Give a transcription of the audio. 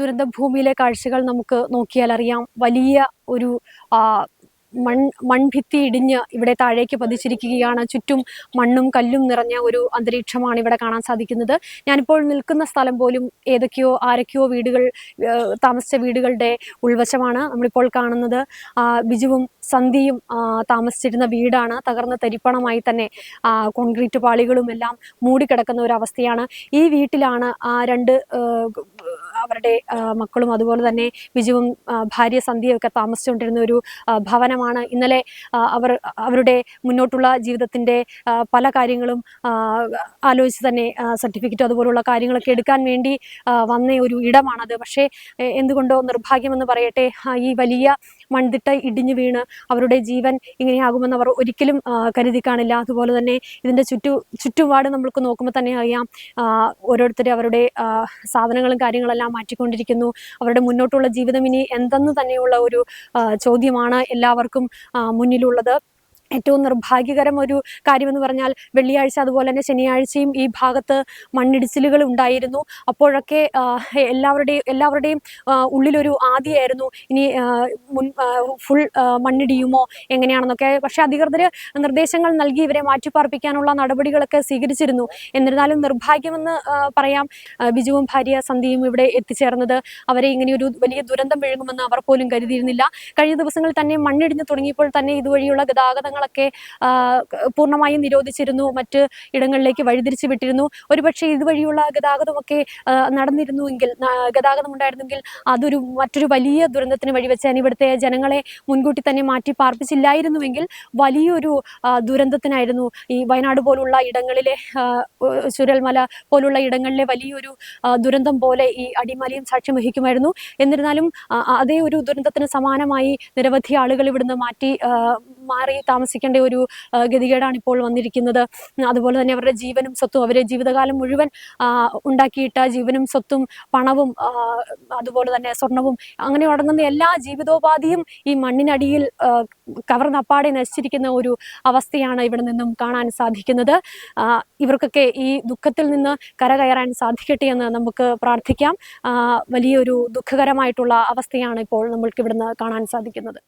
ദുരന്ത ഭൂമിയിലെ കാഴ്ചകൾ നമുക്ക് നോക്കിയാൽ അറിയാം. വലിയ ഒരു മൺ മൺഭിത്തി ഇടിഞ്ഞ് ഇവിടെ താഴേക്ക് പതിച്ചിരിക്കുകയാണ്. ചുറ്റും മണ്ണും കല്ലും നിറഞ്ഞ ഒരു അന്തരീക്ഷമാണ് ഇവിടെ കാണാൻ സാധിക്കുന്നത്. ഞാനിപ്പോൾ നിൽക്കുന്ന സ്ഥലം പോലും ഏതൊക്കെയോ ആരൊക്കെയോ വീടുകൾ താമസ വീടുകളുടെ ഉൾവശമാണ് നമ്മളിപ്പോൾ കാണുന്നത്. ബിജുവും സന്ധിയും താമസിച്ചിരുന്ന വീടാണ്. തകർന്ന തരിപ്പണമായി തന്നെ കോൺക്രീറ്റ് പാളികളും എല്ലാം മൂടിക്കിടക്കുന്ന ഒരു അവസ്ഥയാണ്. ഈ വീട്ടിലാണ് ആ രണ്ട് അവരുടെ മക്കളും അതുപോലെ തന്നെ വിജുവും ഭാര്യ സന്ധ്യയും ഒക്കെ താമസിച്ചുകൊണ്ടിരുന്ന ഒരു ഭവനമാണ്. ഇന്നലെ അവർ അവരുടെ മുന്നോട്ടുള്ള ജീവിതത്തിന്റെ പല കാര്യങ്ങളും ആലോചിച്ച് തന്നെ സർട്ടിഫിക്കറ്റ് അതുപോലുള്ള കാര്യങ്ങളൊക്കെ എടുക്കാൻ വേണ്ടി വന്ന ഒരു ഇടമാണത്. പക്ഷേ എന്തുകൊണ്ടോ നിർഭാഗ്യമെന്ന് പറയട്ടെ ഈ വലിയ മൺതിട്ട ഇടിഞ്ഞു വീണ് അവരുടെ ജീവൻ ഇങ്ങനെയാകുമെന്ന് അവർ ഒരിക്കലും കരുതി കാണില്ല അതുപോലെ തന്നെ ഇതിന്റെ ചുറ്റു ചുറ്റുപാട് നമ്മൾക്ക് നോക്കുമ്പോൾ തന്നെ അറിയാം. ഓരോരുത്തർ അവരുടെ സാധനങ്ങളും കാര്യങ്ങളെല്ലാം മാറ്റിക്കൊണ്ടിരിക്കുന്നു. അവരുടെ മുന്നോട്ടുള്ള ജീവിതം ഇനി എന്തെന്ന് തന്നെയുള്ള ഒരു ചോദ്യമാണ് എല്ലാവർക്കും മുന്നിലുള്ളത്. ഏറ്റവും നിർഭാഗ്യകരം ഒരു കാര്യമെന്ന് പറഞ്ഞാൽ വെള്ളിയാഴ്ച അതുപോലെ തന്നെ ശനിയാഴ്ചയും ഈ ഭാഗത്ത് മണ്ണിടിച്ചിലുകൾ ഉണ്ടായിരുന്നു. അപ്പോഴൊക്കെ എല്ലാവരുടെയും എല്ലാവരുടെയും ഉള്ളിലൊരു ആദ്യമായിരുന്നു ഇനി മുൻ ഫുൾ മണ്ണിടിയുമോ എങ്ങനെയാണെന്നൊക്കെ. പക്ഷേ അധികൃതർ നിർദ്ദേശങ്ങൾ നൽകി ഇവരെ മാറ്റിപ്പാർപ്പിക്കാനുള്ള നടപടികളൊക്കെ സ്വീകരിച്ചിരുന്നു. എന്നിരുന്നാലും നിർഭാഗ്യമെന്ന് പറയാം. ബിജുവും ഭാര്യ സന്ധ്യയും ഇവിടെ എത്തിച്ചേർന്നത് അവരെ ഇങ്ങനെയൊരു വലിയ ദുരന്തം വിഴുങ്ങുമെന്ന് അവർ പോലും കരുതിയിരുന്നില്ല. കഴിഞ്ഞ ദിവസങ്ങളിൽ തന്നെ മണ്ണിടിഞ്ഞു തുടങ്ങിയപ്പോൾ തന്നെ ഇതുവഴിയുള്ള ഗതാഗതങ്ങളൊക്കെ ആ, പൂർണമായും നിരോധിച്ചിരുന്നു മറ്റ് ഇടങ്ങളിലേക്ക് വഴിതിരിച്ചു വിട്ടിരുന്നു. ഒരുപക്ഷെ ഇതുവഴിയുള്ള ഗതാഗതമൊക്കെ നടന്നിരുന്നു ആ, ഗതാഗതം ഉണ്ടായിരുന്നെങ്കിൽ അതൊരു മറ്റൊരു വലിയ ദുരന്തത്തിന് വഴിവെച്ചാൻ ഇവിടുത്തെ ജനങ്ങളെ മുൻകൂട്ടി തന്നെ മാറ്റി പാർപ്പിച്ചില്ലായിരുന്നുവെങ്കിൽ വലിയൊരു ദുരന്തത്തിനായിരുന്നു ഈ വയനാട് പോലുള്ള ഇടങ്ങളിലെ ചുരൽമല പോലുള്ള ഇടങ്ങളിലെ വലിയൊരു ദുരന്തം പോലെ ഈ അടിമാലിയും സാക്ഷ്യം വഹിക്കുമായിരുന്നു. എന്നിരുന്നാലും അതേ ഒരു ദുരന്തത്തിന് സമാനമായി നിരവധി ആളുകൾ ഇവിടുന്ന് മാറ്റി മാറി താമസിക്കേണ്ട ഒരു ഗതികേടാണ് ഇപ്പോൾ വന്നിരിക്കുന്നത്. അതുപോലെ തന്നെ അവരുടെ ജീവനും സ്വത്തും അവരെ ജീവിതകാലം മുഴുവൻ ഉണ്ടാക്കിയിട്ട ജീവനും സ്വത്തും പണവും അതുപോലെ തന്നെ സ്വർണവും അങ്ങനെ അടങ്ങുന്ന എല്ലാ ജീവിതോപാധിയും ഈ മണ്ണിനടിയിൽ കവർന്നപ്പാടെ നശിച്ചിരിക്കുന്ന ഒരു അവസ്ഥയാണ് ഇവിടെ നിന്നും കാണാൻ സാധിക്കുന്നത്. ഇവർക്കൊക്കെ ഈ ദുഃഖത്തിൽ നിന്ന് കരകയറാൻ സാധിക്കട്ടെ എന്ന് നമുക്ക് പ്രാർത്ഥിക്കാം. വലിയൊരു ദുഃഖകരമായിട്ടുള്ള അവസ്ഥയാണ് ഇപ്പോൾ നമ്മൾക്ക് ഇവിടുന്ന് കാണാൻ സാധിക്കുന്നത്.